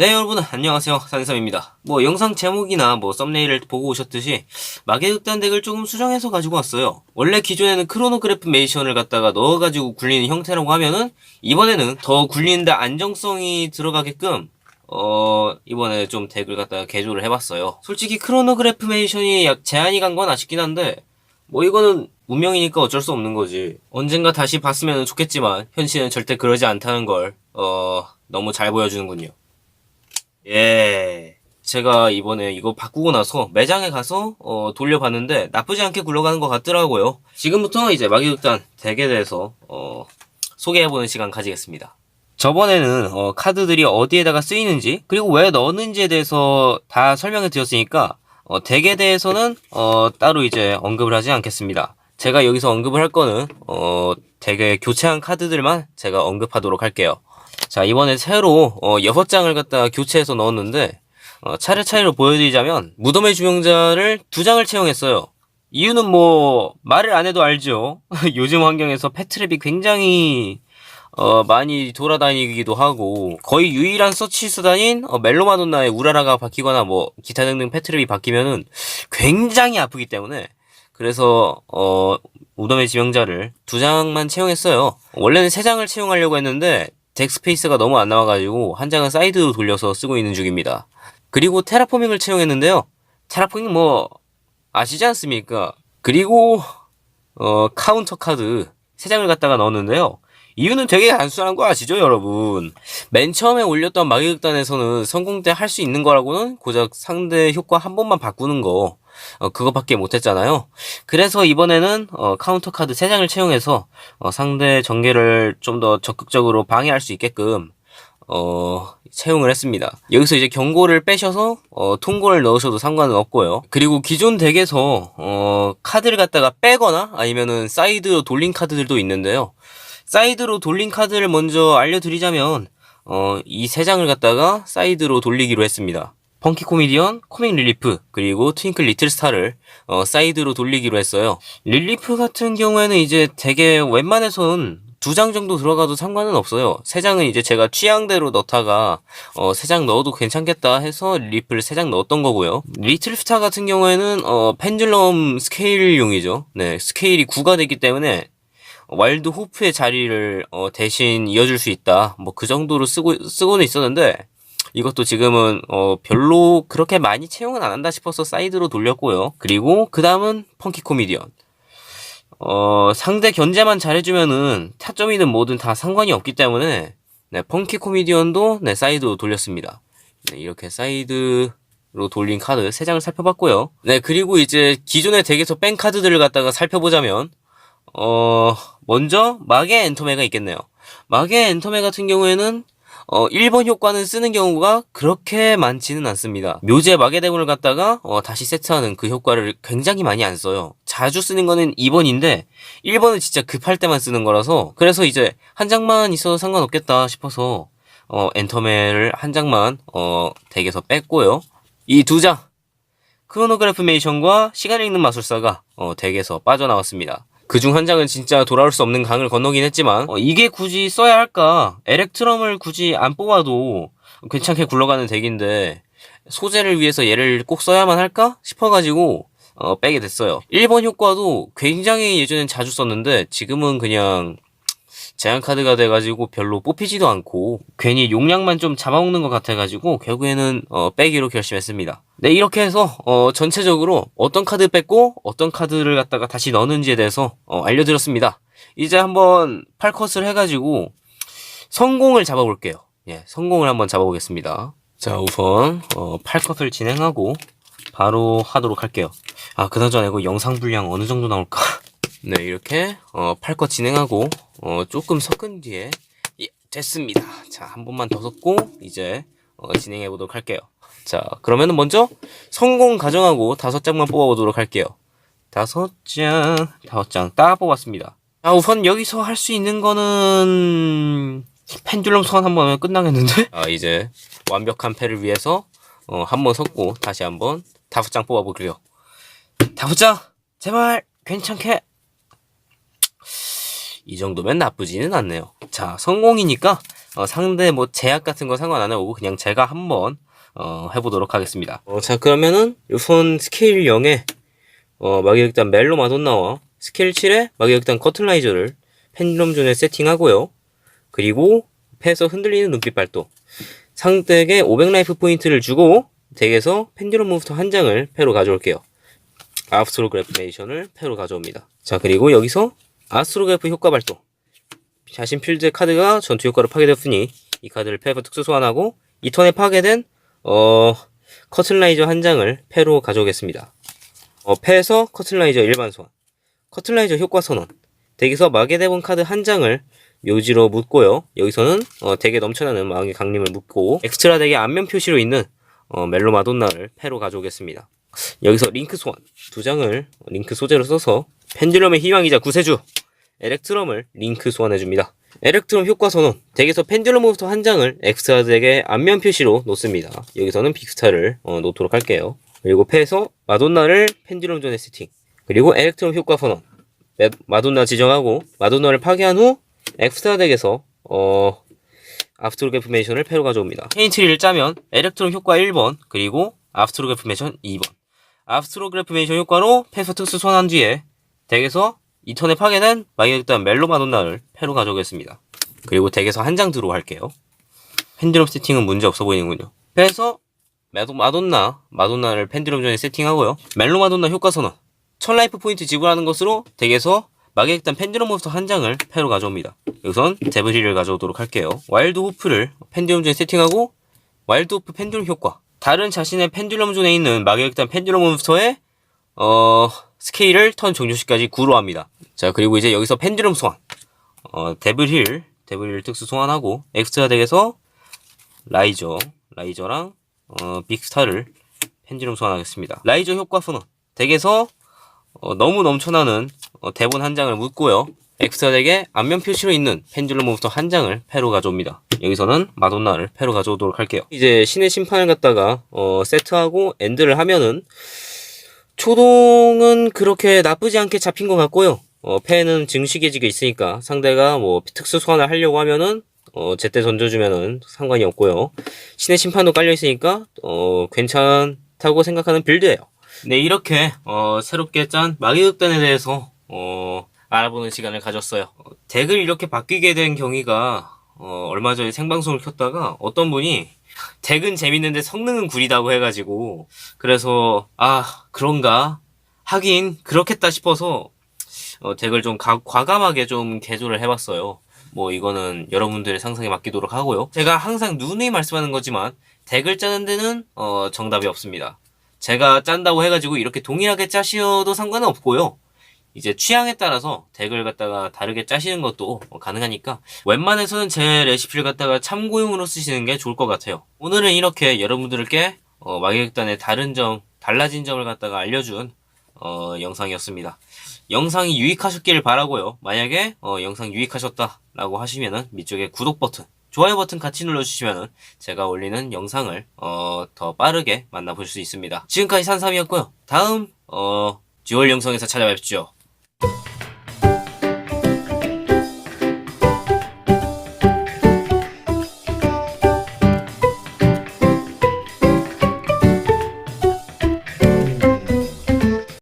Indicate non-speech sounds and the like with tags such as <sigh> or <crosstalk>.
네 여러분 안녕하세요 산삼입니다 뭐 영상 제목이나 뭐 썸네일을 보고 오셨듯이 마계극단 덱을 조금 수정해서 가지고 왔어요 원래 기존에는 크로노그래프 메이션을 갖다가 넣어가지고 굴리는 형태라고 하면은 이번에는 더 굴리는데 안정성이 들어가게끔 어 이번에 좀 덱을 갖다가 개조를 해봤어요 솔직히 크로노그래프 메이션이 약 제한이 간 건 아쉽긴 한데 뭐 이거는 운명이니까 어쩔 수 없는 거지. 언젠가 다시 봤으면 좋겠지만 현실은 절대 그러지 않다는 걸 어, 너무 잘 보여주는군요. 예. 제가 이번에 이거 바꾸고 나서 매장에 가서 어, 돌려봤는데 나쁘지 않게 굴러가는 것 같더라고요. 지금부터 이제 마기극단 덱에 대해서 어, 소개해보는 시간 가지겠습니다. 저번에는 어, 카드들이 어디에다가 쓰이는지 그리고 왜 넣는지에 대해서 다 설명해 드렸으니까 어, 덱에 대해서는 어, 따로 이제 언급을 하지 않겠습니다. 제가 여기서 언급을 할 거는 어, 덱에 교체한 카드들만 제가 언급하도록 할게요. 자 이번에 새로 어, 6장을 갖다 교체해서 넣었는데 어, 차례차례로 보여드리자면 무덤의 주명자를 두 장을 채용했어요. 이유는 뭐 말을 안 해도 알죠. <laughs> 요즘 환경에서 패트랩이 굉장히 어, 많이 돌아다니기도 하고 거의 유일한 서치 수단인 어, 멜로마돈나의 우라라가 바뀌거나 뭐 기타 등등 패트랩이 바뀌면은 굉장히 아프기 때문에 그래서 어 우덤의 지명자를 두 장만 채용했어요. 원래는 세 장을 채용하려고 했는데 덱 스페이스가 너무 안 나와가지고 한 장은 사이드로 돌려서 쓰고 있는 중입니다. 그리고 테라포밍을 채용했는데요. 테라포밍 뭐 아시지 않습니까? 그리고 어 카운터 카드 세 장을 갖다가 넣었는데요. 이유는 되게 단순한 거 아시죠, 여러분? 맨 처음에 올렸던 마계극단에서는 성공 때 할 수 있는 거라고는 고작 상대 효과 한 번만 바꾸는 거, 어, 그거밖에 못했잖아요. 그래서 이번에는 어, 카운터 카드 3장을 채용해서 어, 상대 전개를 좀 더 적극적으로 방해할 수 있게끔 어, 채용을 했습니다. 여기서 이제 경고를 빼셔서, 어, 통고를 넣으셔도 상관은 없고요. 그리고 기존 덱에서, 어, 카드를 갖다가 빼거나 아니면은 사이드로 돌린 카드들도 있는데요. 사이드로 돌린 카드를 먼저 알려드리자면, 어, 이 세 장을 갖다가 사이드로 돌리기로 했습니다. 펑키 코미디언, 코믹 릴리프, 그리고 트윙클 리틀 스타를 어, 사이드로 돌리기로 했어요. 릴리프 같은 경우에는 이제 되게 웬만해선 두 장 정도 들어가도 상관은 없어요. 세 장은 이제 제가 취향대로 넣다가 어, 세 장 넣어도 괜찮겠다 해서 릴리프를 세 장 넣었던 거고요. 리틀 스타 같은 경우에는 어, 펜듈럼 스케일용이죠. 네, 스케일이 9가 되기 때문에 와일드 호프의 자리를 어, 대신 이어줄 수 있다. 뭐 그 정도로 쓰고 쓰고는 있었는데 이것도 지금은 어, 별로 그렇게 많이 채용은 안 한다 싶어서 사이드로 돌렸고요. 그리고 그 다음은 펑키 코미디언. 어, 상대 견제만 잘해주면은 타점이든 뭐든 다 상관이 없기 때문에 네, 펑키 코미디언도 네, 사이드로 돌렸습니다. 네, 이렇게 사이드 로 돌린 카드 3장을 살펴봤고요. 네, 그리고 이제 기존의 덱에서 뺀 카드들을 갖다가 살펴보자면 어, 먼저 마계 엔터메가 있겠네요. 마계 엔터메 같은 경우에는 어, 1번 효과는 쓰는 경우가 그렇게 많지는 않습니다. 묘제 마계대문을 갖다가 어, 다시 세트하는 그 효과를 굉장히 많이 안 써요. 자주 쓰는 거는 2번인데 1번은 진짜 급할 때만 쓰는 거라서 그래서 이제 한 장만 있어도 상관없겠다 싶어서 어, 엔터메를 한 장만 어, 덱에서 뺐고요. 이 두 장 크로노그래프 메이션과 시간 읽는 마술사가 어, 덱에서 빠져나왔습니다. 그중 한 장은 진짜 돌아올 수 없는 강을 건너긴 했지만 어, 이게 굳이 써야 할까? 엘렉트럼을 굳이 안 뽑아도 괜찮게 굴러가는 덱인데 소재를 위해서 얘를 꼭 써야만 할까? 싶어가지고 어, 빼게 됐어요. 1번 효과도 굉장히 예전엔 자주 썼는데 지금은 그냥 제한 카드가 돼가지고 별로 뽑히지도 않고 괜히 용량만 좀 잡아먹는 것 같아가지고 결국에는 어, 빼기로 결심했습니다. 네 이렇게 해서 어, 전체적으로 어떤 카드 뺐고 어떤 카드를 갖다가 다시 넣는지에 대해서 어, 알려드렸습니다. 이제 한번 팔컷을 해가지고 성공을 잡아볼게요. 예, 성공을 한번 잡아보겠습니다. 자 우선 어, 팔컷을 진행하고 바로 하도록 할게요. 아 그나저나 이거 영상 분량 어느 정도 나올까? <laughs> 네 이렇게 어, 팔컷 진행하고 어, 조금 섞은 뒤에 예, 됐습니다. 자 한 번만 더 섞고 이제 어, 진행해 보도록 할게요. 자 그러면은 먼저 성공 가정하고 다섯 장만 뽑아보도록 할게요. 다섯 장 다섯 장 딱 뽑았습니다. 자 우선 여기서 할 수 있는 거는 펜듈럼 소환 한번 하면 끝나겠는데? <laughs> 아 이제 완벽한 패를 위해서 어, 한번 섞고 다시 한번 다섯 장 뽑아볼게요. 다섯 장 제발 괜찮게 이 정도면 나쁘지는 않네요. 자, 성공이니까 어, 상대 뭐 제약 같은 거 상관 안 하고 그냥 제가 한번 어, 해보도록 하겠습니다. 어, 자 그러면은 우선 스케일 0에 어, 마계극단 멜로 마돈나와 스케일 7에 마계극단 커틀라이저를 펜듈럼 존에 세팅하고요. 그리고 패에서 흔들리는 눈빛 발도 상대에게 500 라이프 포인트를 주고 덱에서 펜듈럼 무브터 한 장을 패로 가져올게요. 아스트로 그래프 메이션을 패로 가져옵니다. 자 그리고 여기서 아스트로 그래프 효과 발동 자신 필드 카드가 전투 효과로 파괴되었으니 이 카드를 패로 특수 소환하고 이 턴에 파괴된 어 커틀라이저 한 장을 패로 가져오겠습니다. 어, 패에서 커틀라이저 일반 소환 커틀라이저 효과 선언 덱에서 마계 대본 카드 한 장을 묘지로 묶고요. 여기서는 어, 덱에 넘쳐나는 마왕의 강림을 묶고 엑스트라 덱의 앞면 표시로 있는 어, 멜로 마돈나를 패로 가져오겠습니다. 여기서 링크 소환 두 장을 링크 소재로 써서 펜듈럼의 희망이자 구세주 에렉트럼을 링크 소환해줍니다. 에렉트럼 효과 선언 덱에서 펜듈럼 모부터 한 장을 엑스트라 덱의 앞면 표시로 놓습니다. 여기서는 빅스타를 어, 놓도록 할게요. 그리고 패에서 마돈나를 펜듈럼 존에 세팅 그리고 에렉트럼 효과 선언 마- 마돈나 지정하고 마돈나를 파괴한 후 엑스트라 덱에서 어 아프트로그래프메이션을 패로 가져옵니다. 페인트리를 짜면 에렉트론 효과 1번 그리고 아프트로그래프메이션 2번 아프트로그래프메이션 효과로 패서 특수 소환한 뒤에 덱에서 이 턴에 파괴된 마이엑단 멜로 마돈나를 패로 가져오겠습니다. 그리고 덱에서 한 장 들어 할게요. 펜듈럼 세팅은 문제 없어 보이는군요. 패에서 마도- 마돈나, 마돈나를 펜듈럼 존에 세팅하고요. 멜로 마돈나 효과 선언. 1000라이프 포인트 지불하는 것으로 덱에서 마계획단 펜듈럼 몬스터 한 장을 패로 가져옵니다. 여기선 데브리를 가져오도록 할게요. 와일드 호프를 펜듈럼 존에 세팅하고 와일드 호프 펜듈럼 효과. 다른 자신의 펜듈럼 존에 있는 마계획단 펜듈럼 몬스터의 어 스케일을 턴 종료시까지 9로 합니다. 자 그리고 이제 여기서 펜듈럼 소환. 어 데브릴 데브릴 특수 소환하고 엑스트라 덱에서 라이저 라이저랑 어 빅스타를 펜듈럼 소환하겠습니다. 라이저 효과 선언. 덱에서 어, 너무 넘쳐나는 어, 대본 한 장을 묻고요. 엑스트라 덱에 앞면 표시로 있는 펜듈럼 몬스터 한 장을 패로 가져옵니다. 여기서는 마돈나를 패로 가져오도록 할게요. 이제 신의 심판을 갖다가 어, 세트하고 엔드를 하면은 초동은 그렇게 나쁘지 않게 잡힌 것 같고요. 어, 패는 증식해지게 있으니까 상대가 뭐 특수 소환을 하려고 하면은 어, 제때 던져주면은 상관이 없고요. 신의 심판도 깔려 있으니까 어, 괜찮다고 생각하는 빌드예요. 네, 이렇게 어, 새롭게 짠 마기극단에 대해서 어, 알아보는 시간을 가졌어요. 어, 덱을 이렇게 바뀌게 된 경위가 어, 얼마 전에 생방송을 켰다가 어떤 분이 덱은 재밌는데 성능은 구리다고 해가지고 그래서 아 그런가 하긴 그렇겠다 싶어서 어, 덱을 좀 가- 과감하게 좀 개조를 해봤어요. 뭐 이거는 여러분들의 상상에 맡기도록 하고요. 제가 항상 누누이 말씀하는 거지만 덱을 짜는 데는 어, 정답이 없습니다. 제가 짠다고 해가지고 이렇게 동일하게 짜시어도 상관은 없고요. 이제 취향에 따라서 덱을 갖다가 다르게 짜시는 것도 어, 가능하니까 웬만해서는 제 레시피를 갖다가 참고용으로 쓰시는 게 좋을 것 같아요. 오늘은 이렇게 여러분들께 어, 마계극단의 다른 점, 달라진 점을 갖다가 알려준 어, 영상이었습니다. 영상이 유익하셨기를 바라고요. 만약에 어, 영상 유익하셨다라고 하시면은 밑쪽에 구독 버튼, 좋아요 버튼 같이 눌러주시면은 제가 올리는 영상을 어, 더 빠르게 만나볼 수 있습니다. 지금까지 산삼이었고요. 다음 어, 듀얼 영상에서 찾아뵙죠.